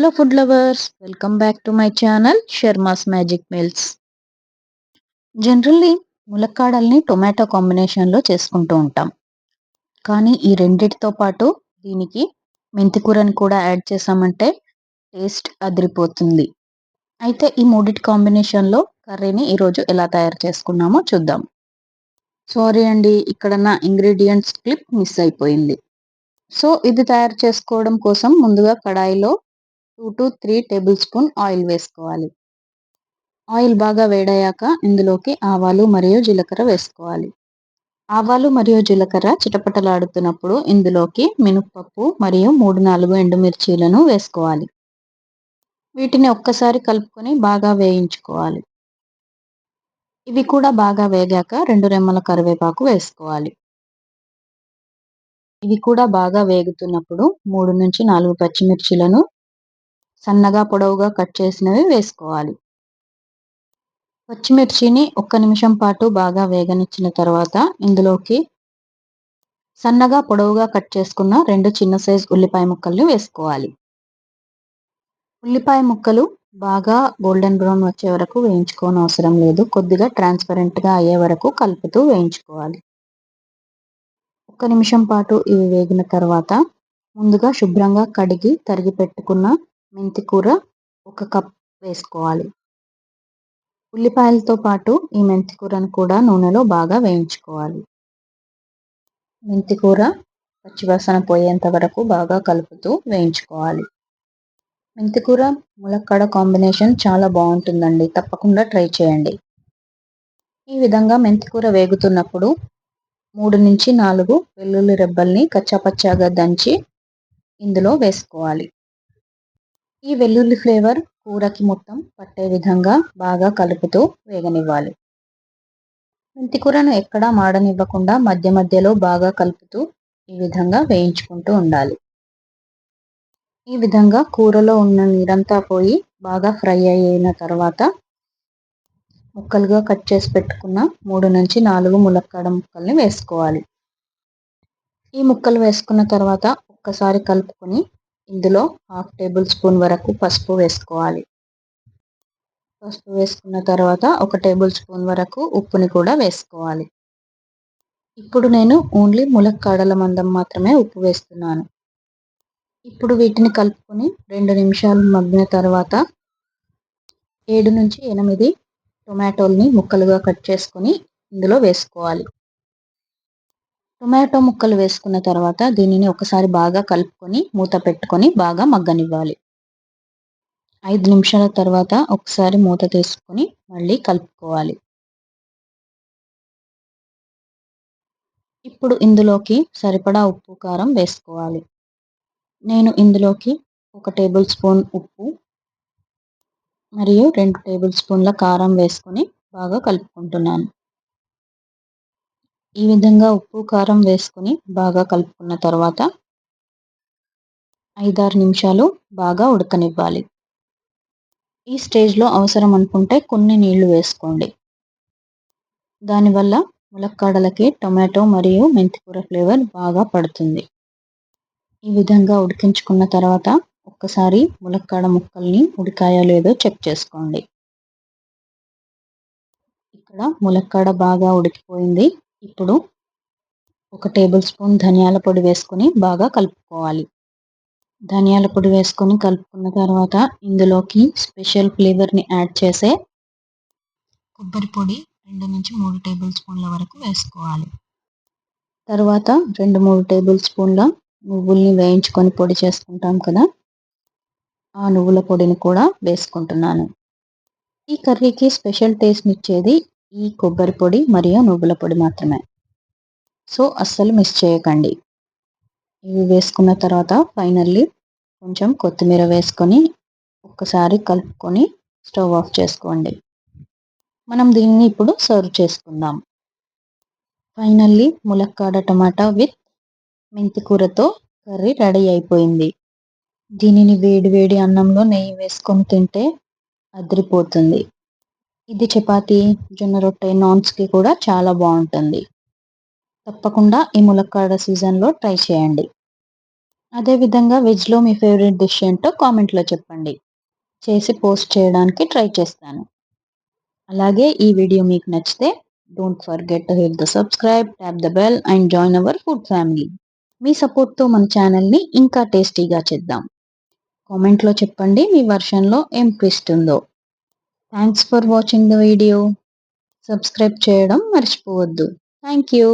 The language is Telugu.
Hello food lovers welcome back to my channel Sharma's magic meals generally ములక్కాడల్ని tomato కాంబినేషన్లో చేసుకుంటూ ఉంటాం. కానీ ఈ రెండిటితో పాటు దీనికి మెంతికూరని కూడా యాడ్ చేసామంటే టేస్ట్ అదిరిపోతుంది. అయితే ఈ మూడిటి కాంబినేషన్లో కర్రీని ఈరోజు ఎలా తయారు చేసుకున్నామో చూద్దాం. సారీ అండి ఇక్కడ నా ఇంగ్రీడియంట్స్ క్లిప్ మిస్ అయిపోయింది. సో ఇది తయారు చేసుకోవడం కోసం ముందుగా కడాయిలో two to three tablespoon oil వేసుకోవాలి. ఆయిల్ బాగా వేడయ్యాక ఇందులోకి ఆవాలు మరియు జీలకర్ర వేసుకోవాలి. ఆవాలు మరియు జీలకర్ర చిటపటలాడుతున్నప్పుడు ఇందులోకి మినప్పప్పు మరియు మూడు నాలుగు ఎండుమిర్చీలను వేసుకోవాలి. వీటిని ఒక్కసారి కలుపుకొని బాగా వేయించుకోవాలి. ఇవి కూడా బాగా వేగాక రెండు రెమ్మల కరివేపాకు వేసుకోవాలి. ఇవి కూడా బాగా వేగుతున్నప్పుడు మూడు నుంచి నాలుగు పచ్చిమిర్చిలను సన్నగా పొడవుగా కట్ చేసినవి వేసుకోవాలి. పచ్చిమిర్చిని ఒక్క నిమిషం పాటు బాగా వేగనిచ్చిన తర్వాత ఇందులోకి సన్నగా పొడవుగా కట్ చేసుకున్న రెండు చిన్న సైజు ఉల్లిపాయ ముక్కల్ని వేసుకోవాలి. ఉల్లిపాయ ముక్కలు బాగా గోల్డెన్ బ్రౌన్ వచ్చే వరకు వేయించుకోని అవసరం లేదు. కొద్దిగా ట్రాన్స్పరెంట్గా అయ్యే వరకు కలుపుతూ వేయించుకోవాలి. ఒక్క నిమిషం పాటు ఇవి వేగిన తర్వాత ముందుగా శుభ్రంగా కడిగి తరిగి పెట్టుకున్న మెంతి కూర ఒక కప్ వేసుకోవాలి. ఉల్లిపాయలతో పాటు ఈ మెంతి కూరను కూడా నూనెలో బాగా వేయించుకోవాలి. మెంతి కూర పచ్చివాసన పోయేంత వరకు బాగా కలుపుతూ వేయించుకోవాలి. మెంతికూర ములక్కాడ కాంబినేషన్ చాలా బాగుంటుందండి. తప్పకుండా ట్రై చేయండి. ఈ విధంగా మెంతికూర వేగుతున్నప్పుడు మూడు నుంచి నాలుగు వెల్లుల్లి రెబ్బల్ని కచ్చాపచ్చాగా దంచి ఇందులో వేసుకోవాలి. ఈ వెల్లుల్లి ఫ్లేవర్ కూరకి మొత్తం పట్టే విధంగా బాగా కలుపుతూ వేగనివ్వాలి. మెంతికూరను ఎక్కడా మాడనివ్వకుండా మధ్య మధ్యలో బాగా కలుపుతూ ఈ విధంగా వేయించుకుంటూ ఉండాలి. ఈ విధంగా కూరలో ఉన్న నీరంతా పోయి బాగా ఫ్రై అయిన తర్వాత ముక్కలుగా కట్ చేసి పెట్టుకున్న మూడు నుంచి నాలుగు ములక్కాడ ముక్కల్ని వేసుకోవాలి. ఈ ముక్కలు వేసుకున్న తర్వాత ఒక్కసారి కలుపుకొని ఇందులో హాఫ్ టేబుల్ స్పూన్ వరకు పసుపు వేసుకోవాలి. పసుపు వేసుకున్న తర్వాత ఒక టేబుల్ స్పూన్ వరకు ఉప్పుని కూడా వేసుకోవాలి. ఇప్పుడు నేను ఓన్లీ ములక్కాడల మందం మాత్రమే ఉప్పు వేస్తున్నాను. ఇప్పుడు వీటిని కలుపుకొని రెండు నిమిషాలు మగ్గిన తర్వాత ఏడు నుంచి ఎనిమిది టొమాటోల్ని ముక్కలుగా కట్ చేసుకొని ఇందులో వేసుకోవాలి. టొమాటో ముక్కలు వేసుకున్న తర్వాత దీనిని ఒకసారి బాగా కలుపుకొని మూత పెట్టుకొని బాగా మగ్గనివ్వాలి. ఐదు నిమిషాల తర్వాత ఒకసారి మూత తీసుకొని మళ్ళీ కలుపుకోవాలి. ఇప్పుడు ఇందులోకి సరిపడా ఉప్పు కారం వేసుకోవాలి. నేను ఇందులోకి ఒక టేబుల్ స్పూన్ ఉప్పు మరియు రెండు టేబుల్ స్పూన్ల కారం వేసుకొని బాగా కలుపుకుంటున్నాను. ఈ విధంగా ఉప్పు కారం వేసుకొని బాగా కలుపుకున్న తర్వాత ఐదారు నిమిషాలు బాగా ఉడకనివ్వాలి. ఈ స్టేజ్లో అవసరం అనుకుంటే కొన్ని నీళ్ళు వేసుకోండి. దానివల్ల ములక్కాడలకి టొమాటో మరియు మెంతికూర ఫ్లేవర్ బాగా పడుతుంది. ఈ విధంగా ఉడికించుకున్న తర్వాత ఒక్కసారి ములక్కాడ ముక్కల్ని ఉడికాయో లేదో చెక్ చేసుకోండి. ఇక్కడ ములక్కాడ బాగా ఉడికిపోయింది. ఇప్పుడు ఒక టేబుల్ స్పూన్ ధనియాల పొడి వేసుకొని బాగా కలుపుకోవాలి. ధనియాల పొడి వేసుకొని కలుపుకున్న తర్వాత ఇందులోకి స్పెషల్ ఫ్లేవర్ని యాడ్ చేసే కొబ్బరి పొడి రెండు నుంచి మూడు టేబుల్ స్పూన్ల వరకు వేసుకోవాలి. తర్వాత రెండు మూడు టేబుల్ స్పూన్ల నువ్వుల్ని వేయించుకొని పొడి చేసుకుంటాం కదా ఆ నువ్వుల పొడిని కూడా వేసుకుంటున్నాను. ఈ కర్రీకి స్పెషల్ టేస్ట్ ఇచ్చేది ఈ కొబ్బరి పొడి మరియు నువ్వుల పొడి మాత్రమే. సో అస్సలు మిస్ చేయకండి. ఇవి వేసుకున్న తర్వాత ఫైనల్లీ కొంచెం కొత్తిమీర వేసుకొని ఒక్కసారి కలుపుకొని స్టవ్ ఆఫ్ చేసుకోండి. మనం దీన్ని ఇప్పుడు సర్వ్ చేసుకుందాం. ఫైనల్లీ ములక్కాడ టమాటా విత్ మెంతి కూరతో కర్రీ రెడీ అయిపోయింది. దీనిని వేడి వేడి అన్నంలో నెయ్యి వేసుకొని తింటే అదిరిపోతుంది. ఇది చపాతి జొన్న రొట్టె నాన్స్కి కూడా చాలా బాగుంటుంది తప్పకుండా ఈ ములక్కాడ సీజన్లో ట్రై చేయండి అదేవిధంగా వెజ్‌లో మీ ఫేవరెట్ డిష్ ఏంటో కామెంట్‌లో చెప్పండి. చేసి పోస్ట్ చేయడానికి ట్రై చేస్తాను. అలాగే ఈ వీడియో మీకు నచ్చితే don't forget to hit the subscribe, tap the bell and join our food family. మీ సపోర్ట్‌తో మన ఛానల్‌ని ఇంకా టేస్టీగా చేద్దాం. కామెంట్‌లో చెప్పండి మీ వర్షన్‌లో ఏం ట్విస్ట్ ఉందో. Thanks for watching the video. Subscribe చేయడం మర్చిపోవద్దు. Thank you.